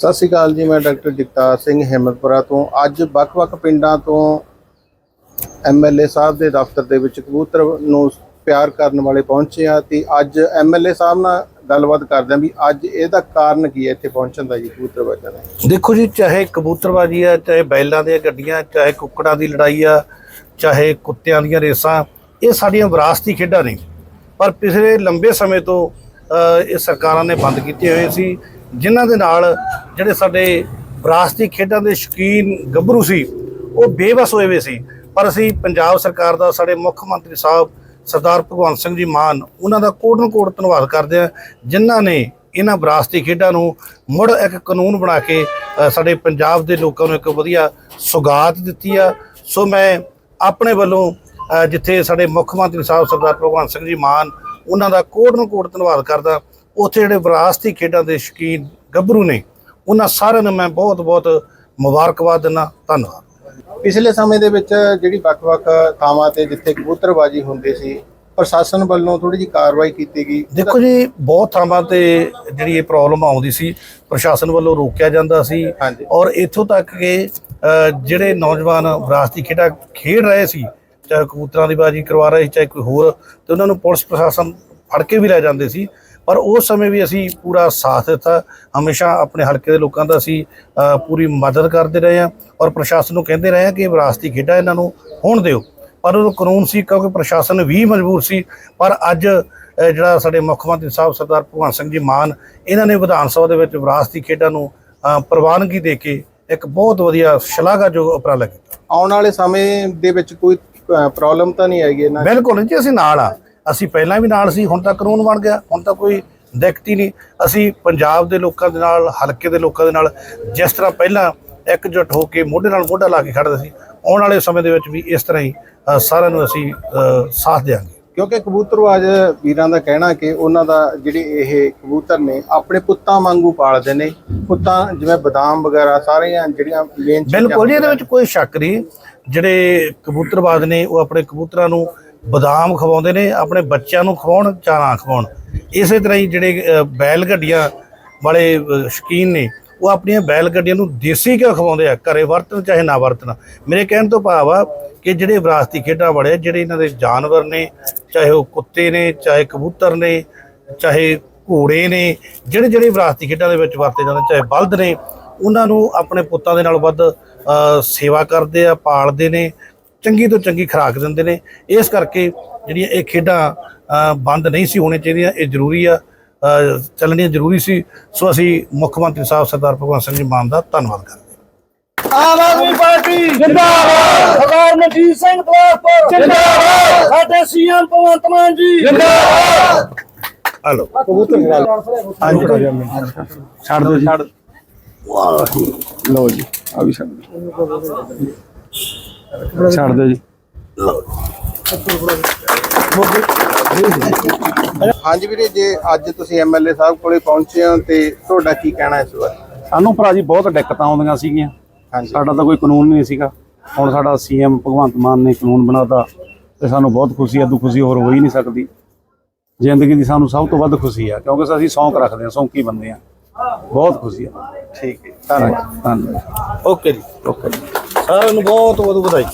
ਸਤਿ ਸ਼੍ਰੀ ਅਕਾਲ ਜੀ, ਮੈਂ ਡਾਕਟਰ ਜਗਤਾਰ ਸਿੰਘ ਹਿੰਮਤਪੁਰਾ ਤੋਂ। ਅੱਜ ਵੱਖ-ਵੱਖ ਪਿੰਡਾਂ ਤੋਂ ਐਮਐਲਏ ਸਾਹਿਬ ਦੇ ਦਫ਼ਤਰ ਦੇ ਵਿੱਚ ਕਬੂਤਰ ਨੂੰ ਪਿਆਰ ਕਰਨ ਵਾਲੇ ਪਹੁੰਚੇ ਆ ਤੇ ਅੱਜ ਐਮਐਲਏ ਸਾਹਿਬ ਨਾਲ ਗੱਲਬਾਤ ਕਰਦੇ ਆ ਵੀ ਅੱਜ ਇਹਦਾ ਕਾਰਨ ਕੀ ਹੈ ਇੱਥੇ ਪਹੁੰਚਣ ਦਾ ਜੀ, ਕਬੂਤਰ ਦਾ। ਦੇਖੋ ਜੀ, ਚਾਹੇ ਕਬੂਤਰਬਾਜੀ ਆ, ਚਾਹੇ ਬੈਲਾਂ ਦੀਆਂ ਗੱਡੀਆਂ, ਚਾਹੇ ਕੁੱਕੜਾਂ ਦੀ ਲੜਾਈ ਆ, ਚਾਹੇ ਕੁੱਤਿਆਂ ਦੀਆਂ ਰੇਸਾਂ, ਇਹ ਸਾਡੀਆਂ ਵਿਰਾਸਤੀ ਖੇਡਾਂ ਨੇ। ਪਰ ਪਿਛਲੇ ਲੰਬੇ ਸਮੇਂ ਤੋਂ ਇਹ ਸਰਕਾਰਾਂ ਨੇ ਬੰਦ ਕੀਤੇ ਹੋਏ ਸੀ। ਜਿਨ੍ਹਾਂ ਦੇ ਨਾਲ ਜਿਹੜੇ ਸਾਡੇ ਵਿਰਾਸਤੀ ਖੇਡਾਂ ਦੇ ਸ਼ੌਕੀਨ ਗੱਭਰੂ ਸੀ, ਉਹ ਬੇਬਸ ਹੋਏ ਹੋਏ ਸੀ। ਪਰ ਅਸੀਂ ਪੰਜਾਬ ਸਰਕਾਰ ਦਾ, ਸਾਡੇ ਮੁੱਖ ਮੰਤਰੀ ਸਾਹਿਬ ਸਰਦਾਰ ਭਗਵੰਤ ਸਿੰਘ ਜੀ ਮਾਨ, ਉਹਨਾਂ ਦਾ ਕੋਟਨ ਕੋਟ ਧੰਨਵਾਦ ਕਰਦੇ ਆ ਜਿਨ੍ਹਾਂ ਨੇ ਇਹਨਾਂ ਵਿਰਾਸਤੀ ਖੇਡਾਂ ਨੂੰ ਮੁੜ ਇੱਕ ਕਾਨੂੰਨ ਬਣਾ ਕੇ ਸਾਡੇ ਪੰਜਾਬ ਦੇ ਲੋਕਾਂ ਨੂੰ ਇੱਕ ਵਧੀਆ ਸੁਗਾਤ ਦਿੱਤੀ ਆ। ਸੋ ਮੈਂ ਆਪਣੇ ਵੱਲੋਂ ਜਿੱਥੇ ਸਾਡੇ ਮੁੱਖ ਮੰਤਰੀ ਸਾਹਿਬ ਸਰਦਾਰ ਭਗਵੰਤ ਸਿੰਘ ਜੀ ਮਾਨ, ਉਹਨਾਂ ਦਾ ਕੋਟਨ ਕੋਟ ਧੰਨਵਾਦ ਕਰਦਾ। ਉੱਥੇ ਜਿਹੜੇ ਵਿਰਾਸਤੀ ਖੇਡਾਂ ਦੇ ਸ਼ੌਕੀਨ ਗੱਭਰੂ ਨੇ ਉਹਨਾਂ ਸਾਰਿਆਂ ਨੂੰ ਮੈਂ ਬਹੁਤ ਬਹੁਤ ਮੁਬਾਰਕਬਾਦ ਦਿੰਦਾ ਧੰਨਵਾਦ। ਪਿਛਲੇ ਸਮੇਂ ਦੇ ਵਿੱਚ ਜਿਹੜੀ ਵੱਖ-ਵੱਖ ਥਾਵਾਂ ਤੇ ਜਿੱਥੇ ਕਬੂਤਰਬਾਜੀ ਹੁੰਦੀ ਸੀ ਪ੍ਰਸ਼ਾਸਨ ਵੱਲੋਂ ਥੋੜੀ ਜਿਹੀ ਕਾਰਵਾਈ ਕੀਤੀ ਗਈ। ਦੇਖੋ ਜੀ ਬਹੁਤ ਥਾਵਾਂ ਤੇ ਜਿਹੜੀ ਇਹ ਪ੍ਰੋਬਲਮ ਆਉਂਦੀ ਸੀ ਪ੍ਰਸ਼ਾਸਨ ਵੱਲੋਂ ਰੋਕਿਆ ਜਾਂਦਾ ਸੀ ਔਰ ਇੱਥੋਂ ਤੱਕ ਕਿ ਜਿਹੜੇ ਨੌਜਵਾਨ ਵਿਰਾਸਤੀ ਖੇਡਾਂ ਖੇਡ ਰਹੇ ਸੀ ਚਾਹੇ ਕਬੂਤਰਾਂ ਦੀ ਬਾਜੀ ਕਰਵਾ ਰਹੇ ਸੀ ਚਾਹੇ ਕੋਈ ਹੋਰ ਤੇ ਉਹਨਾਂ ਨੂੰ ਪੁਲਿਸ ਪ੍ਰਸ਼ਾਸਨ ਫੜ ਕੇ ਵੀ ਲੈ ਜਾਂਦੇ ਸੀ। ਪਰ ਉਸ ਸਮੇਂ ਵੀ ਅਸੀਂ ਪੂਰਾ ਸਾਥ ਦਿੱਤਾ। ਹਮੇਸ਼ਾ ਆਪਣੇ ਹਲਕੇ ਦੇ ਲੋਕਾਂ ਦਾ ਅਸੀਂ ਪੂਰੀ ਮਦਦ ਕਰਦੇ ਰਹੇ ਹਾਂ ਔਰ ਪ੍ਰਸ਼ਾਸਨ ਨੂੰ ਕਹਿੰਦੇ ਰਹੇ ਹਾਂ ਕਿ ਵਿਰਾਸਤੀ ਖੇਡਾਂ ਇਹਨਾਂ ਨੂੰ ਹੋਣ ਦਿਓ। ਪਰ ਉਹ ਕਾਨੂੰਨ ਸੀ ਕਿਉਂਕਿ ਪ੍ਰਸ਼ਾਸਨ ਵੀ ਮਜਬੂਰ ਸੀ। ਪਰ ਅੱਜ ਜਿਹੜਾ ਸਾਡੇ ਮੁੱਖ ਮੰਤਰੀ ਸਾਹਿਬ ਸਰਦਾਰ ਭਗਵੰਤ ਸਿੰਘ ਜੀ ਮਾਨ ਇਹਨਾਂ ਨੇ ਵਿਧਾਨ ਸਭਾ ਦੇ ਵਿੱਚ ਵਿਰਾਸਤੀ ਖੇਡਾਂ ਨੂੰ ਪ੍ਰਵਾਨਗੀ ਦੇ ਕੇ ਇੱਕ ਬਹੁਤ ਵਧੀਆ ਸ਼ਲਾਘਾਯੋਗ ਉਪਰਾਲਾ ਕੀਤਾ। ਆਉਣ ਵਾਲੇ ਸਮੇਂ ਦੇ ਵਿੱਚ ਕੋਈ ਪ੍ਰੋਬਲਮ ਤਾਂ ਨਹੀਂ ਆਏਗੀ ਇਹਨਾਂ ਬਿਲਕੁਲ ਜੀ ਅਸੀਂ ਨਾਲ ਆ ਅਸੀਂ ਪਹਿਲਾਂ ਵੀ ਨਾਲ ਸੀ ਹੁਣ ਤਾਂ ਕਾਨੂੰਨ ਬਣ ਗਿਆ ਹੁਣ ਤਾਂ ਕੋਈ ਦਿੱਕਤ ਹੀ ਨਹੀਂ। ਅਸੀਂ ਪੰਜਾਬ ਦੇ ਲੋਕਾਂ ਦੇ ਨਾਲ ਹਲਕੇ ਦੇ ਲੋਕਾਂ ਦੇ ਨਾਲ ਜਿਸ ਤਰ੍ਹਾਂ ਪਹਿਲਾਂ ਇਕਜੁੱਟ ਹੋ ਕੇ ਮੋਢੇ ਨਾਲ ਮੋਢਾ ਲਾ ਕੇ ਖੜਦੇ ਸੀ ਆਉਣ ਵਾਲੇ ਸਮੇਂ ਦੇ ਵਿੱਚ ਵੀ ਇਸ ਤਰ੍ਹਾਂ ਹੀ ਸਾਰਿਆਂ ਨੂੰ ਅਸੀਂ ਸਾਥ ਦੇਵਾਂਗੇ ਕਿਉਂਕਿ ਕਬੂਤਰਬਾਜ਼ ਵੀਰਾਂ ਦਾ ਕਹਿਣਾ ਕਿ ਉਹਨਾਂ ਦਾ ਜਿਹੜੇ ਇਹ ਕਬੂਤਰ ਨੇ ਆਪਣੇ ਪੁੱਤਾਂ ਵਾਂਗੂ ਪਾਲਦੇ ਨੇ। ਪੁੱਤਾਂ ਜਿਵੇਂ ਬਦਾਮ ਵਗੈਰਾ ਸਾਰੀਆਂ ਜਿਹੜੀਆਂ ਮੇਨ ਬਿਲਕੁਲ ਜੀ ਇਹਦੇ ਵਿੱਚ ਕੋਈ ਸ਼ੱਕ ਨਹੀਂ। ਜਿਹੜੇ ਕਬੂਤਰਬਾਜ਼ ਨੇ ਉਹ ਆਪਣੇ ਕਬੂਤਰਾਂ ਨੂੰ ਬਦਾਮ ਖਵਾਉਂਦੇ ਨੇ ਆਪਣੇ ਬੱਚਿਆਂ ਨੂੰ ਖਵਾਉਣ ਚਾਰਾਂ ਖਵਾਉਣ। ਇਸੇ ਤਰ੍ਹਾਂ ਹੀ ਜਿਹੜੇ ਬੈਲ ਗੱਡੀਆਂ ਵਾਲੇ ਅ, ਸ਼ੌਕੀਨ ਨੇ ਉਹ ਆਪਣੀਆਂ ਬੈਲ ਗੱਡੀਆਂ ਨੂੰ ਦੇਸੀ ਘਿਓ ਖਵਾਉਂਦੇ ਆ ਘਰੇ ਵਰਤਣ ਚਾਹੇ ਨਾ ਵਰਤਣ। ਮੇਰੇ ਕਹਿਣ ਤੋਂ ਭਾਵ ਆ ਕਿ ਜਿਹੜੇ ਵਿਰਾਸਤੀ ਖੇਡਾਂ ਵਾਲੇ ਆ, ਜਿਹੜੇ ਇਹਨਾਂ ਦੇ ਜਾਨਵਰ ਨੇ ਚਾਹੇ ਉਹ ਕੁੱਤੇ ਨੇ ਚਾਹੇ ਕਬੂਤਰ ਨੇ ਚਾਹੇ ਘੋੜੇ ਨੇ ਜਿਹੜੇ ਜਿਹੜੇ ਵਿਰਾਸਤੀ ਖੇਡਾਂ ਦੇ ਵਿੱਚ ਵਰਤੇ ਜਾਂਦੇ ਚਾਹੇ ਬਲਦ ਨੇ ਉਹਨਾਂ ਨੂੰ ਆਪਣੇ ਪੁੱਤਾਂ ਦੇ ਨਾਲ ਵੱਧ ਸੇਵਾ ਕਰਦੇ ਆ ਪਾਲਦੇ ਨੇ ਚੰਗੀ ਤੋਂ ਚੰਗੀ ਖੁਰਾਕ ਦਿੰਦੇ ਨੇ। ਇਸ ਕਰਕੇ ਜਿਹੜੀਆਂ ਇਹ ਖੇਡਾਂ ਬੰਦ ਨਹੀਂ ਸੀ ਹੋਣੀਆਂ ਚਾਹੀਦੀਆਂ ਇਹ ਜ਼ਰੂਰੀ ਆ ਚੱਲਣੀਆਂ ਜ਼ਰੂਰੀ ਸੀ। ਸੋ ਅਸੀਂ ਮੁੱਖ ਮੰਤਰੀ ਸਾਹਿਬ ਸਰਦਾਰ ਭਗਵੰਤ ਸਿੰਘ ਜੀ ਮਾਨ ਦਾ ਧੰਨਵਾਦ ਕਰਦੇ ਆਮ ਆਦਮੀ ਪਾਰਟੀ ਜਿੰਦਾਬਾਦ। ਸਰਦਾਰ ਮਨਜੀਤ ਸਿੰਘ ਤਲਾਪੁਰ ਜਿੰਦਾਬਾਦ। ਸਾਡੇ ਸੀਐਮ ਭਗਵੰਤ ਮਾਨ ਜੀ। ਜਿੰਦਾਬਾਦ। ਹਲੋ। ਛੱਡ ਦਿਓ ਛੱਡ ਲਓ ਜੀ ਆ ਵੀ ਛੱਡ ਦਿਓ। ਛੱਡ ਦਿਓ ਜੀ। ਹਾਂਜੀ ਵੀਰੇ ਜੇ ਅੱਜ ਤੁਸੀਂ ਐਮਐਲਏ ਸਾਹਿਬ ਕੋਲੇ ਪਹੁੰਚੇ ਹੋ ਤੇ ਤੁਹਾਡਾ ਕੀ ਕਹਿਣਾ ਇਸ ਬਾਰੇ? ਸਾਨੂੰ ਭਰਾ ਜੀ ਬਹੁਤ ਦਿੱਕਤਾਂ ਆਉਂਦੀਆਂ ਸੀਗੀਆਂ। ਹਾਂਜੀ। ਸਾਡਾ ਤਾਂ ਕੋਈ ਕਾਨੂੰਨ ਨਹੀਂ ਸੀਗਾ। ਹੁਣ ਸਾਡਾ ਸੀਐਮ ਭਗਵੰਤ ਮਾਨ ਨੇ ਕਾਨੂੰਨ ਬਣਾਤਾ ਤੇ ਸਾਨੂੰ ਬਹੁਤ ਖੁਸ਼ੀ ਹੈ ਦੂ ਖੁਸ਼ੀ ਹੋਰ ਹੋ ਹੀ ਨਹੀਂ ਸਕਦੀ। ਜ਼ਿੰਦਗੀ ਦੀ ਸਾਨੂੰ ਸਭ ਤੋਂ ਵੱਧ ਖੁਸ਼ੀ ਆ ਕਿਉਂਕਿ ਅਸੀਂ ਸੌਂਕ ਰੱਖਦੇ ਹਾਂ ਸੌਂਕੀ ਬੰਦੇ ਆ ਬਹੁਤ ਖੁਸ਼ੀ ਆ। ਠੀਕ ਹੈ ਧੰਨਵਾਦ। ਧੰਨਵਾਦ। ਓਕੇ ਜੀ। ਓਕੇ ਜੀ। ਸਾਰਿਆਂ ਨੂੰ ਬਹੁਤ ਬਹੁਤ ਵਧਾਈ।